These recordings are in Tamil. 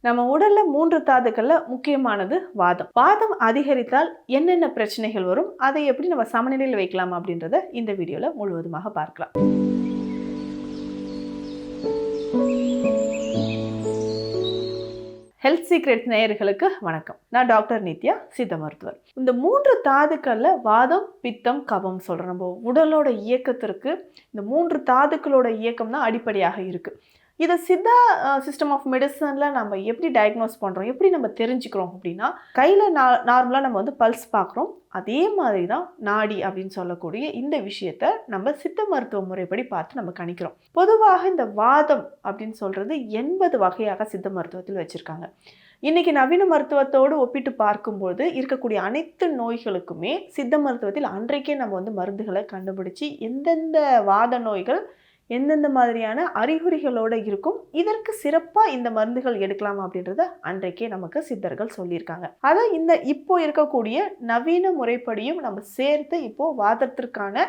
நம்ம உடல்ல மூன்று தாதுக்கள்ல முக்கியமானது வாதம். வாதம் அதிகரித்தால் என்னென்ன பிரச்சனைகள் வரும்? அதை எப்படி நம்ம சமநிலையில் வைக்கலாம் அப்படின்றத இந்த வீடியோல முழுவதுமாக பார்க்கலாம். ஹெல்த் சீக்ரெட் நேயர்களுக்கு வணக்கம். நான் டாக்டர் நித்யா சித்த மருத்துவர். இந்த மூன்று தாதுக்கள்ல வாதம் பித்தம் கபம் சொல்றோம். நம்ம உடலோட இயக்கத்திற்கு இந்த மூன்று தாதுக்களோட இயக்கம் தான் அடிப்படையாக இருக்கு. இதை சித்தா சிஸ்டம் ஆஃப் மெடிசனில் நம்ம எப்படி டயக்னோஸ் பண்ணுறோம் எப்படி நம்ம தெரிஞ்சுக்கிறோம் அப்படின்னா கையில் நா நார்மலாக நம்ம வந்து பல்ஸ் பார்க்குறோம். அதே மாதிரி தான் நாடி அப்படின்னு சொல்லக்கூடிய இந்த விஷயத்த நம்ம சித்த மருத்துவ முறைப்படி பார்த்து நம்ம கணிக்கிறோம். பொதுவாக இந்த வாதம் அப்படின்னு சொல்கிறது எண்பது வகையாக சித்த மருத்துவத்தில் வச்சுருக்காங்க. இன்றைக்கி நவீன மருத்துவத்தோடு ஒப்பிட்டு பார்க்கும்போது இருக்கக்கூடிய அனைத்து நோய்களுக்குமே சித்த மருத்துவத்தில் அன்றைக்கே நம்ம வந்து மருந்துகளை கண்டுபிடிச்சி எந்தெந்த வாத நோய்கள் எந்தெந்த மாதிரியான அறிகுறிகளோடு இருக்கும் இதற்கு சிறப்பாக இந்த மருந்துகள் எடுக்கலாம் அப்படின்றத அன்றைக்கே நமக்கு சித்தர்கள் சொல்லியிருக்காங்க. அதை இந்த இப்போ இருக்கக்கூடிய நவீன முறைப்படியும் நம்ம சேர்த்து இப்போ வாதத்திற்கான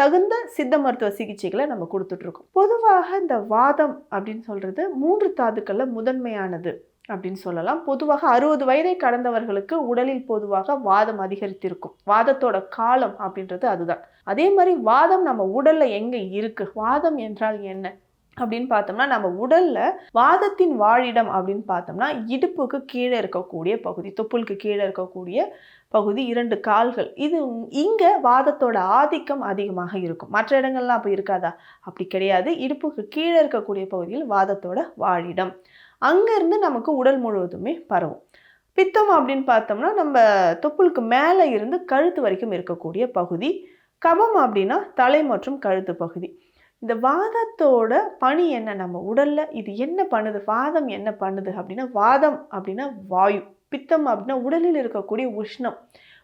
தகுந்த சித்த மருத்துவ சிகிச்சைகளை நம்ம கொடுத்துட்ருக்கோம் பொதுவாக இந்த வாதம் அப்படின்னு சொல்கிறது மூன்று தாதுக்களில் முதன்மையானது. அப்படின்னு சொல்லலாம். பொதுவாக அறுபது வயதை கடந்தவர்களுக்கு உடலில் பொதுவாக வாதம் அதிகரித்திருக்கும். வாதத்தோட காலம் அப்படின்றது அதுதான். அதே மாதிரி வாதம் நம்ம உடல்ல எங்க இருக்கு? வாதம் என்றால் என்ன? அப்படின்னு பார்த்தோம்னா நம்ம உடல்ல வாதத்தின் வாழிடம் அப்படின்னு பார்த்தோம்னா இடுப்புக்கு கீழே இருக்கக்கூடிய பகுதி தொப்புளுக்கு கீழே இருக்கக்கூடிய பகுதி இரண்டு கால்கள். இது இங்கே வாதத்தோட ஆதிக்கம் அதிகமாக இருக்கும். மற்ற இடங்கள்லாம் அப்போ இருக்காதா? அப்படி கிடையாது. இடுப்புக்கு கீழே இருக்கக்கூடிய பகுதியில் வாதத்தோட வாழிடம். அங்கேருந்து நமக்கு உடல் முழுவதுமே பரவும். பித்தம் அப்படின்னு பார்த்தோம்னா நம்ம தொப்புளுக்கு மேலே இருந்து கழுத்து வரைக்கும் இருக்கக்கூடிய பகுதி. கபம் அப்படின்னா தலை மற்றும் கழுத்து பகுதி. இந்த வாதத்தோட பணி என்ன? நம்ம உடலில் இது என்ன பண்ணுது? வாதம் என்ன பண்ணுது அப்படின்னா வாதம் அப்படின்னா வாயு. பித்தம் அப்படின்னா உடலில் இருக்கக்கூடிய உஷ்ணம்.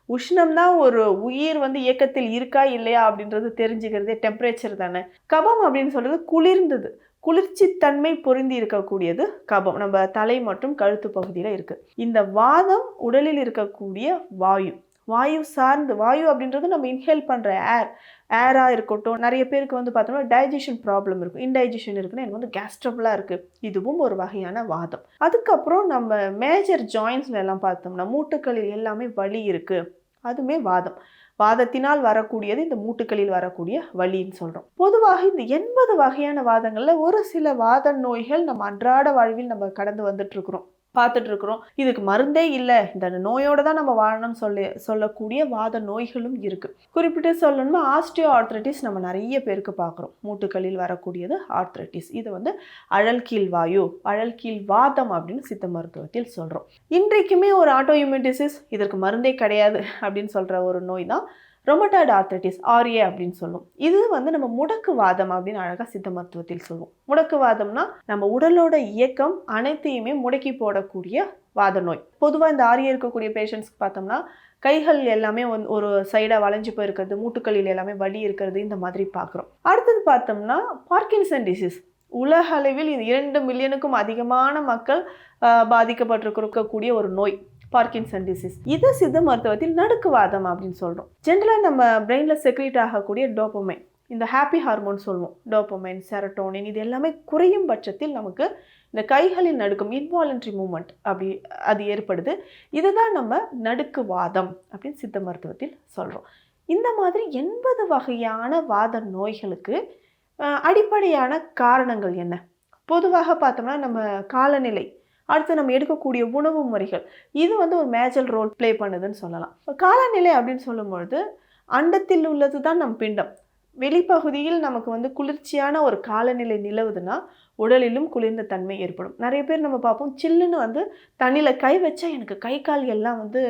உஷ்ணம் தான் ஒரு உயிர் வந்து இயக்கத்தில் இருக்கா இல்லையா அப்படின்றது தெரிஞ்சுக்கிறதே டெம்பரேச்சர் தானே. கபம் அப்படின்னு சொல்கிறது குளிர்ந்தது. குளிர்ச்சித்தன்மை பொருந்தி இருக்கக்கூடியது கபம். நம்ம தலை மற்றும் கழுத்து பகுதியில் இருக்குது இந்த வாதம் உடலில் இருக்கக்கூடிய வாயு. வாயு சார்ந்து வாயு அப்படின்றது நம்ம இன்ஹேல் பண்ணுற ஏர் ஏராக இருக்கட்டும் நிறைய பேருக்கு வந்து பார்த்தோம்னா டைஜஷன் ப்ராப்ளம் இருக்கும். இன்டைஜஷன் இருக்குன்னா எனக்கு வந்து கேஸ்ட்ரபிளாக இருக்குது இதுவும் ஒரு வகையான வாதம். அதுக்கப்புறம் நம்ம மேஜர் ஜாயின்ஸ்ல எல்லாம் பார்த்தோம்னா மூட்டுக்களில் எல்லாமே வலி இருக்குது அதுவுமே வாதம். வாதத்தினால் வரக்கூடியது இந்த மூட்டுக்களில் வரக்கூடிய வலின்னு சொல்கிறோம் பொதுவாக இந்த எண்பது வகையான வாதங்களில் ஒரு சில வாத நோய்கள் நம்ம அன்றாட வாழ்வில் நம்ம கடந்து வந்துட்டு இருக்கிறோம். பார்த்துட்டு இருக்கிறோம் இதுக்கு மருந்தே இல்லை. இந்த நோயோட தான் நம்ம வாழணும் சொல்லி சொல்லக்கூடிய வாத நோய்களும் இருக்குது குறிப்பிட்டு சொல்லணும்னா ஆஸ்டியோ ஆர்த்ரட்டிஸ் நம்ம நிறைய பேருக்கு பார்க்குறோம். மூட்டுகளில் வரக்கூடியது ஆர்த்ரைட்டிஸ். இது வந்து அழல் கீழ் வாயு அழல் கீழ் வாதம் அப்படின்னு சித்த மருத்துவத்தில் சொல்கிறோம் இன்றைக்குமே ஒரு ஆட்டோ இம்யூன் டிசீஸ் இதற்கு மருந்தே கிடையாது அப்படின்னு சொல்கிற ஒரு நோய் தான் ரொமட்டாய்டு ஆர்த்தட்டிஸ் ஆர்ஏ அப்படின்னு சொல்லுவோம் இது வந்து நம்ம முடக்கு வாதம் அப்படின்னு அழகாக சித்த மருத்துவத்தில் சொல்லுவோம் முடக்குவாதம்னா நம்ம உடலோட இயக்கம் அனைத்தையுமே முடக்கி போடக்கூடிய வாத நோய். பொதுவாக இந்த ஆரிய இருக்கக்கூடிய பேஷண்ட்ஸ்க்கு பார்த்தோம்னா கைகள் எல்லாமே வந்து ஒரு சைடாக வளைஞ்சு போயிருக்கிறது மூட்டுக்களில் எல்லாமே வலி இருக்கிறது இந்த மாதிரி பார்க்குறோம். அடுத்தது பார்த்தோம்னா பார்க்கின்சன் டிசீஸ் உலக அளவில் இது இரண்டு மில்லியனுக்கும் அதிகமான மக்கள் பாதிக்கப்பட்டிருக்கக்கூடிய ஒரு நோய். பார்க்கின்சன் டிசீஸ் இது சித்த மருத்துவத்தில் நடுக்குவாதம் அப்படின்னு சொல்கிறோம் ஜென்ரலாக நம்ம பிரெயினில் செக்ரேட் ஆகக்கூடிய டோப்பமைன் இந்த ஹாப்பி ஹார்மோன் சொல்லுவோம் டோப்பமைன் செரட்டோனின் இது எல்லாமே குறையும் பட்சத்தில் நமக்கு இந்த கைகளில் நடுக்கும் இன்வாலன்ட்ரி மூமெண்ட் அப்படி அது ஏற்படுது. இதுதான் நம்ம நடுக்குவாதம் அப்படின்னு சித்த மருத்துவத்தில் சொல்கிறோம் இந்த மாதிரி எண்பது வகையான வாத நோய்களுக்கு அடிப்படையான காரணங்கள் என்ன? பொதுவாக பார்த்தோம்னா நம்ம காலநிலை அடுத்து நம்ம எடுக்கக்கூடிய உணவு முறைகள். இது வந்து ஒரு மேஜர் ரோல் ப்ளே பண்ணுதுன்னு சொல்லலாம். காலநிலை அப்படின்னு சொல்லும்பொழுது அண்டத்தில் உள்ளது தான் நம் பிண்டம். வெளிப்பகுதியில் நமக்கு வந்து குளிர்ச்சியான ஒரு காலநிலை நிலவுதுன்னா உடலிலும் குளிர்ந்த தன்மை ஏற்படும். நிறைய பேர் நம்ம பார்ப்போம் சில்லுன்னு வந்து தண்ணியில் கை வச்சா எனக்கு கை கால் எல்லாம் வந்து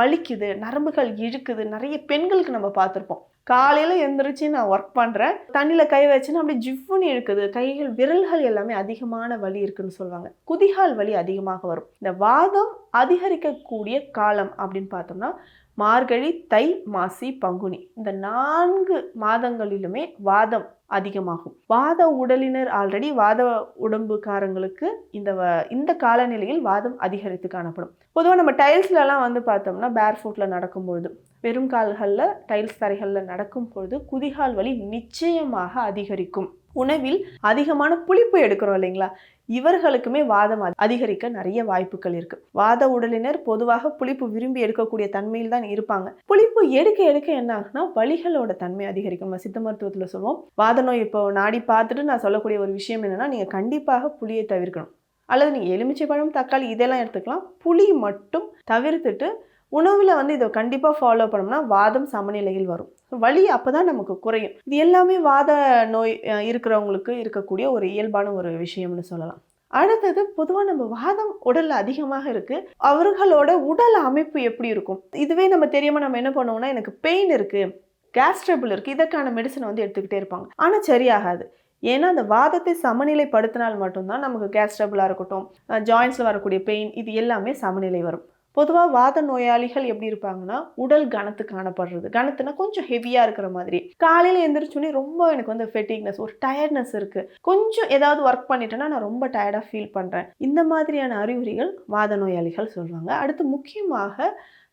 வலிக்குது நரம்புகள் இழுக்குது நிறைய பெண்களுக்கு நம்ம பார்த்துருப்போம். காலையில் எந்திரிச்சு நான் ஒர்க் பண்ணுறேன் தண்ணியில் கை வச்சுன்னா அப்படியே ஜிவ்வுன்னு இருக்குது கைகள் விரல்கள் எல்லாமே அதிகமான வலி இருக்குதுன்னு சொல்லுவாங்க. குதிகால் வலி அதிகமாக வரும். இந்த வாதம் அதிகரிக்கக்கூடிய காலம் அப்படின்னு பார்த்தோம்னா மார்கழி தை மாசி பங்குனி. இந்த நான்கு மாதங்களிலுமே வாதம் அதிகமாகும். வாத உடலினர் ஆல்ரெடி வாத உடம்புக்காரங்களுக்கு இந்த வ- இந்த காலநிலையில் வாதம் அதிகரித்து காணப்படும். பொதுவாக நம்ம டைல்ஸ்லலாம் வந்து பார்த்தோம்னா பேர் ஃபுட்டில் நடக்கும்பொழுது வெறும் கால்களில் டைல்ஸ் தரைகளில் நடக்கும் பொழுது குதிகால் வலி நிச்சயமாக அதிகரிக்கும். உணவில் அதிகமான புளிப்பு எடுக்கிறோம் இல்லைங்களா? இவர்களுக்குமே வாதம் அதிகரிக்க நிறைய வாய்ப்புகள் இருக்கு. வாத உடலினர் பொதுவாக புளிப்பு விரும்பி எடுக்கக்கூடிய தன்மையில் தான் இருப்பாங்க. புளிப்பு எடுக்க எடுக்க என்ன ஆகுனா வலிகளோட தன்மை அதிகரிக்கும். நம்ம சித்த மருத்துவத்தில் சொல்லுவோம். வாத நோய் இப்போ நாடி பார்த்துட்டு நான் சொல்லக்கூடிய ஒரு விஷயம் என்னன்னா நீங்க கண்டிப்பாக புளியை தவிர்க்கணும். அல்லது நீங்கள் எலுமிச்சை பழம் தக்காளி இதெல்லாம் எடுத்துக்கலாம். புளி மட்டும் தவிர்த்துட்டு உணவில் வந்து இதை கண்டிப்பாக ஃபாலோ பண்ணோம்னா வாதம் சமநிலையில் வரும். வலி அப்போ தான் நமக்கு குறையும். இது எல்லாமே வாத நோய் இருக்கிறவங்களுக்கு இருக்கக்கூடிய ஒரு இயல்பான ஒரு விஷயம்னு சொல்லலாம். அடுத்தது பொதுவாக நம்ம வாதம் உடலில் அதிகமாக இருக்குது அவர்களோட உடல் அமைப்பு எப்படி இருக்கும்? இதுவே நம்ம தெரியாமல் நம்ம என்ன பண்ணுவோம்னா எனக்கு பெயின் இருக்குது கேஸ் ட்ரபிள் இருக்குது இதற்கான மெடிசனை வந்து எடுத்துக்கிட்டே இருப்பாங்க. ஆனால் சரியாகாது. ஏன்னா அந்த வாதத்தை சமநிலைப்படுத்தினால் மட்டும்தான் நமக்கு கேஸ் ட்ரபிளாக இருக்கட்டும் ஜாயின்ஸில் வரக்கூடிய பெயின் இது எல்லாமே சமநிலை வரும். பொதுவாக வாத நோயாளிகள் எப்படி இருப்பாங்கன்னா உடல் கனத்து காணப்படுறது. கனத்துனா கொஞ்சம் ஹெவியாக இருக்கிற மாதிரி. காலையில் எந்திரிச்சோன்னே ரொம்ப எனக்கு வந்து ஃபெட்டிக்னஸ் ஒரு டயர்ட்னஸ் இருக்குது கொஞ்சம் ஏதாவது ஒர்க் பண்ணிட்டேன்னா நான் ரொம்ப டயர்டாக ஃபீல் பண்ணுறேன் இந்த மாதிரியான அறிகுறிகள் வாத நோயாளிகள் சொல்லுவாங்க அடுத்து முக்கியமாக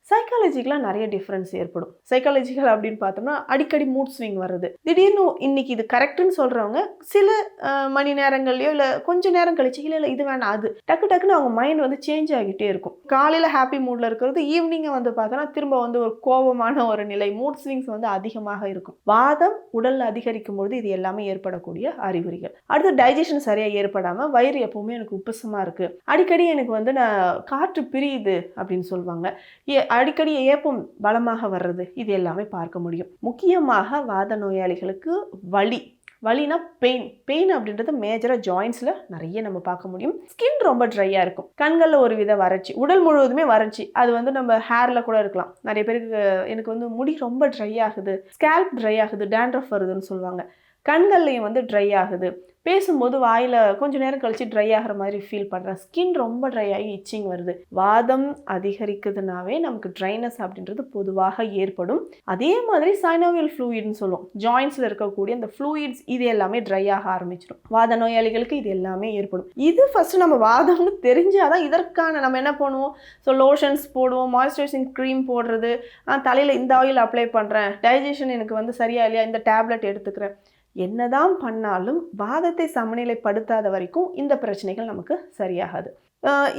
சைக்காலஜிக்கெலாம் நிறைய டிஃப்ரென்ஸ் ஏற்படும். சைக்காலஜிக்கல் அப்படின்னு பார்த்தோம்னா அடிக்கடி மூட் ஸ்விங் வருது திடீர்னு இன்னைக்கு இது கரெக்டுன்னு சொல்கிறவங்க சில மணி நேரங்கள்லையோ இல்லை கொஞ்சம் நேரம் கழிச்சு இல்லை இல்லை இது வேணாம் அது. டக்கு டக்குன்னு அவங்க மைண்ட் வந்து சேஞ்ச் ஆகிட்டே இருக்கும். காலையில் ஹாப்பி மூடில் இருக்கிறது ஈவினிங்கை வந்து பார்த்தோன்னா திரும்ப வந்து ஒரு கோபமான ஒரு நிலை மூட் ஸ்விங்ஸ் வந்து அதிகமாக இருக்கும். வாதம் உடலில் அதிகரிக்கும் பொழுது இது எல்லாமே ஏற்படக்கூடிய அறிகுறிகள். அடுத்து டைஜஷன் சரியாக ஏற்படாமல் வயிறு எப்பவுமே எனக்கு உப்புசமாக இருக்குது அடிக்கடி எனக்கு வந்து நான் காற்று பிரியுது அப்படின்னு சொல்லுவாங்க. ஏ- அடிக்கடி ஏப்பம் பலமாக வர்றது இது எல்லாமே பார்க்க முடியும். முக்கியமாக வாத நோயாளிகளுக்கு வலி. வலினா பெயின் பெயின் அப்படின்றது மேஜராக ஜாயின்ஸில் நிறைய நம்ம பார்க்க முடியும். ஸ்கின் ரொம்ப ட்ரையாக இருக்கும். கண்களில் ஒரு வித வறட்சி. உடல் முழுவதுமே வறட்சி. அது வந்து நம்ம ஹேரில் கூட இருக்கலாம். நிறைய பேருக்கு எனக்கு வந்து முடி ரொம்ப ட்ரை ஆகுது. ஸ்கேல்ப் ட்ரை ஆகுது. டேண்ட்ரஃப் வருதுன்னு சொல்லுவாங்க. கண்கள்லையும் வந்து ட்ரை ஆகுது. பேசும்போது வாயில் கொஞ்ச நேரம் கழிச்சு ட்ரை ஆகிற மாதிரி ஃபீல் பண்ணுறேன் ஸ்கின் ரொம்ப ட்ரை ஆகி இச்சிங் வருது. வாதம் அதிகரிக்குதுனாவே நமக்கு ட்ரைனஸ் அப்படின்றது பொதுவாக ஏற்படும். அதே மாதிரி சைனோவியல் ஃப்ளூயிட்னு சொல்லுவோம். ஜாயின்ஸில் இருக்கக்கூடிய அந்த ஃப்ளூயிட்ஸ் இது எல்லாமே ட்ரை ஆக ஆரம்பிச்சிடும் வாத நோயாளிகளுக்கு இது எல்லாமே ஏற்படும். இது ஃபஸ்ட்டு நம்ம வாதம்னு தெரிஞ்சாதான் இதற்கான நம்ம என்ன பண்ணுவோம்? ஸோ லோஷன்ஸ் போடுவோம் மாய்ஸ்சரைசிங் க்ரீம் போடுறது. தலையில் இந்த ஆயில் அப்ளை பண்ணுறேன் டைஜஷன் எனக்கு வந்து சரியா இல்லையா? இந்த டேப்லெட் எடுத்துக்கிறேன். என்னதான் பண்ணாலும் வாதத்தை சமநிலைப்படுத்தாத வரைக்கும் இந்த பிரச்சனைகள் நமக்கு சரியாகாது.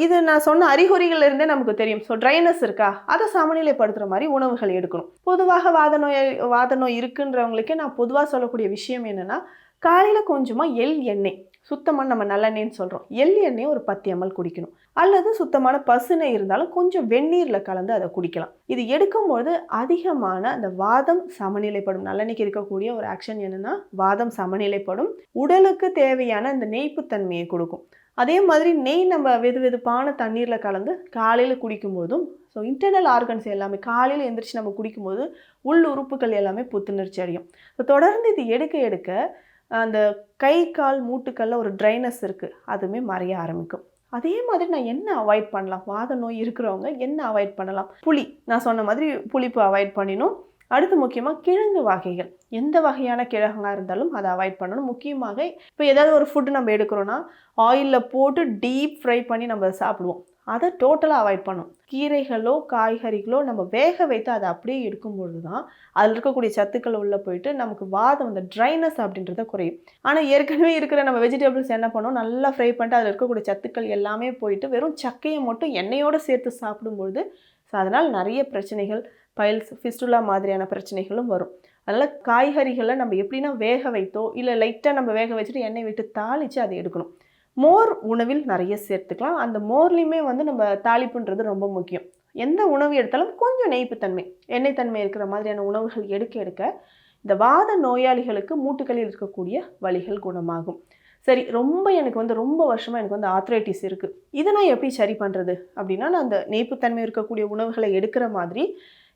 இது நான் சொன்ன அறிகுறிகள்ல இருந்தே நமக்கு தெரியும். ஸோ ட்ரைனஸ் இருக்கா? அதை சமநிலைப்படுத்துகிற மாதிரி உணவுகள் எடுக்கணும். பொதுவாக வாத நோய் வாத நோய் இருக்குன்றவங்களுக்கே நான் பொதுவாக சொல்லக்கூடிய விஷயம் என்னென்னா காலையில் கொஞ்சமாக எள் எண்ணெய். சுத்தமான நம்ம நல்லெண்ணெய்ன்னு சொல்கிறோம் எள்ளி எண்ணெய் ஒரு பத்து எம்எல் குடிக்கணும். அல்லது சுத்தமான பசுனை இருந்தாலும் கொஞ்சம் வெந்நீரில் கலந்து அதை குடிக்கலாம். இது எடுக்கும்போது அதிகமான அந்த வாதம் சமநிலைப்படும். நல்லெண்ணெய்க்கு இருக்கக்கூடிய ஒரு ஆக்ஷன் என்னென்னா வாதம் சமநிலைப்படும். உடலுக்கு தேவையான அந்த நெய்ப்புத்தன்மையை கொடுக்கும். அதே மாதிரி நெய் நம்ம வெது வெதுப்பான தண்ணீரில் கலந்து காலையில் குடிக்கும்போதும் ஸோ இன்டர்னல் ஆர்கன்ஸ் எல்லாமே காலையில் எந்திரிச்சு நம்ம குடிக்கும்போது உள் உறுப்புகள் எல்லாமே புத்துணர்ச்சி அடையும். ஸோ தொடர்ந்து இது எடுக்க எடுக்க அந்த கை கால் மூட்டுக்கல்ல ஒரு ட்ரைனஸ் இருக்குது அதுவுமே மறைய ஆரம்பிக்கும். அதே மாதிரி நான் என்ன அவாய்ட் பண்ணலாம்? வாத நோய் இருக்கிறவங்க என்ன அவாய்ட் பண்ணலாம்? புளி. நான் சொன்ன மாதிரி புளிப்பு அவாய்ட் பண்ணினோம் அடுத்து முக்கியமாக கிழங்கு வகைகள். எந்த வகையான கிழங்காக இருந்தாலும் அதை அவாய்ட் பண்ணணும். முக்கியமாக இப்போ ஏதாவது ஒரு ஃபுட்டு நம்ம எடுக்கிறோன்னா ஆயிலில் போட்டு டீப் ஃப்ரை பண்ணி நம்ம சாப்பிடுவோம். அதை டோட்டலாக அவாய்ட் பண்ணும் கீரைகளோ காய்கறிகளோ நம்ம வேக வைத்து அதை அப்படியே எடுக்கும்பொழுது தான் அதில் இருக்கக்கூடிய சத்துக்கள் உள்ளே போயிட்டு நமக்கு வாதம் அந்த ட்ரைனஸ் அப்படின்றத குறையும். ஆனால் ஏற்கனவே இருக்கிற நம்ம வெஜிடபிள்ஸ் என்ன பண்ணோம்? நல்லா ஃப்ரை பண்ணிட்டு அதில் இருக்கக்கூடிய சத்துக்கள் எல்லாமே போயிட்டு வெறும் சக்கையை மட்டும் எண்ணெயோடு சேர்த்து சாப்பிடும்பொழுது ஸோ அதனால் நிறைய பிரச்சனைகள் பைல்ஸ் ஃபிஸ்டுலா மாதிரியான பிரச்சனைகளும் வரும். அதனால் காய்கறிகளை நம்ம எப்படின்னா வேக வைத்தோ இல்லை லைட்டாக நம்ம வேக வச்சுட்டு எண்ணெய் விட்டு தாளித்து அதை எடுக்கணும். மோர் உணவில் நிறைய சேர்த்துக்கலாம். அந்த மோர்லேயுமே வந்து நம்ம தாளிப்புன்றது ரொம்ப முக்கியம். எந்த உணவு எடுத்தாலும் கொஞ்சம் நெய்ப்புத்தன்மை. எண்ணெய் தன்மை இருக்கிற மாதிரியான உணவுகள் எடுக்க எடுக்க இந்த வாத நோயாளிகளுக்கு மூட்டுகளில் இருக்கக்கூடிய வழிகள் குணமாகும். சரி ரொம்ப எனக்கு வந்து ரொம்ப வருஷமாக எனக்கு வந்து ஆத்ரைட்டிஸ் இருக்குது இதை நான் எப்படி சரி பண்ணுறது அப்படின்னா நான் அந்த நெய்ப்புத்தன்மை இருக்கக்கூடிய உணவுகளை எடுக்கிற மாதிரி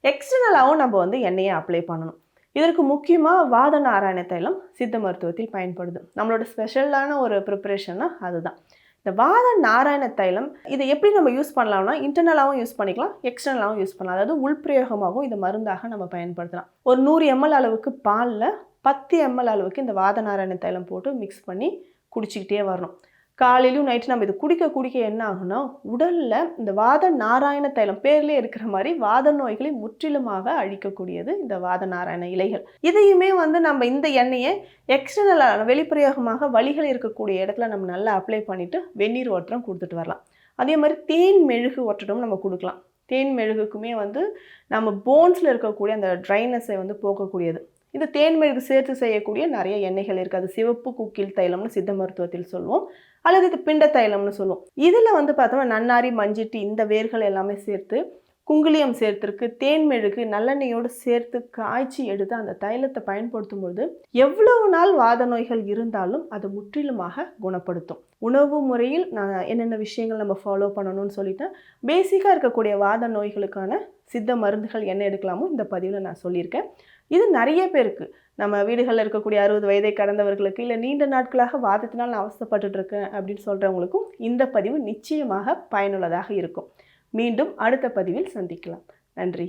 எக்ஸ்டர்னலாகவும் நம்ம வந்து எண்ணெயை அப்ளை பண்ணணும். இதற்கு முக்கியமாக வாத நாராயண தைலம் சித்த மருத்துவத்தில் பயன்படுது. நம்மளோட ஸ்பெஷலான ஒரு ப்ரிப்பரேஷன்னா அதுதான். இந்த வாத நாராயண தைலம் இதை எப்படி நம்ம யூஸ் பண்ணலாம்னா இன்டர்னலாகவும் யூஸ் பண்ணிக்கலாம் எக்ஸ்டர்னலாகவும் யூஸ் பண்ணலாம். அதாவது உள்பிரயோகமாகவும் இதை மருந்தாக நம்ம பயன்படுத்தலாம். ஒரு நூறு எம்எல் அளவுக்கு பாலில் பத்து எம்எல் அளவுக்கு இந்த வாத நாராயண தைலம் போட்டு மிக்ஸ் பண்ணி குடிச்சிக்கிட்டே வரணும். காலையிலும் நைட்டு நம்ம இது குடிக்க குடிக்க என்ன ஆகும்னா உடலில் இந்த வாத நாராயண தைலம் பேர்லேயே இருக்கிற மாதிரி வாத நோய்களை முற்றிலுமாக அழிக்கக்கூடியது இந்த வாத நாராயண இலைகள். இதையுமே வந்து நம்ம இந்த எண்ணெயை எக்ஸ்டர்னலாக வெளிப்பிரயோகமாக வழிகள் இருக்கக்கூடிய இடத்துல நம்ம நல்லா அப்ளை பண்ணிவிட்டு வெந்நீர் ஒற்றம் கொடுத்துட்டு வரலாம். அதே மாதிரி தேன் மெழுகு ஒற்றடும் நம்ம கொடுக்கலாம். தேன் மெழுகுக்குமே வந்து நம்ம போன்ஸில் இருக்கக்கூடிய அந்த ட்ரைனஸை வந்து போக்கக்கூடியது. இந்த தேன் மெழுகு சேர்த்து செய்யக்கூடிய நிறைய எண்ணெய்கள் இருக்குது அது சிவப்பு குக்கில் தைலம்னு சித்த மருத்துவத்தில் சொல்லுவோம். அல்லது இது பிண்ட தைலம்னு சொல்லுவோம். இதில் வந்து பார்த்தோம்னா நன்னாரி மஞ்சிட்டு இந்த வேர்கள் எல்லாமே சேர்த்து குங்குளியம் சேர்த்துருக்கு. தேன் மெழுகு நல்லெண்ணெயோடு சேர்த்து காய்ச்சி எடுத்து அந்த தைலத்தை பயன்படுத்தும் பொழுது எவ்வளவு நாள் வாத நோய்கள் இருந்தாலும் அது முற்றிலுமாக குணப்படுத்தும். உணவு முறையில் நான் என்னென்ன விஷயங்கள் நம்ம ஃபாலோ பண்ணணும்னு சொல்லிட்டேன் பேசிக்காக இருக்கக்கூடிய வாத நோய்களுக்கான சித்த மருந்துகள் என்ன எடுக்கலாமோ இந்த பதிவில் நான் சொல்லியிருக்கேன். இது நிறைய பேருக்கு. நம்ம வீடுகளில் இருக்கக்கூடிய அறுபது வயதை கடந்தவர்களுக்கு இல்லை நீண்ட நாட்களாக வாதத்தினால் நான் அவஸ்தப்பட்டுட்டு இருக்கேன் அப்படின்னு சொல்கிறவங்களுக்கும் இந்த பதிவு நிச்சயமாக பயனுள்ளதாக இருக்கும். மீண்டும் அடுத்த பதிவில் சந்திக்கலாம். நன்றி.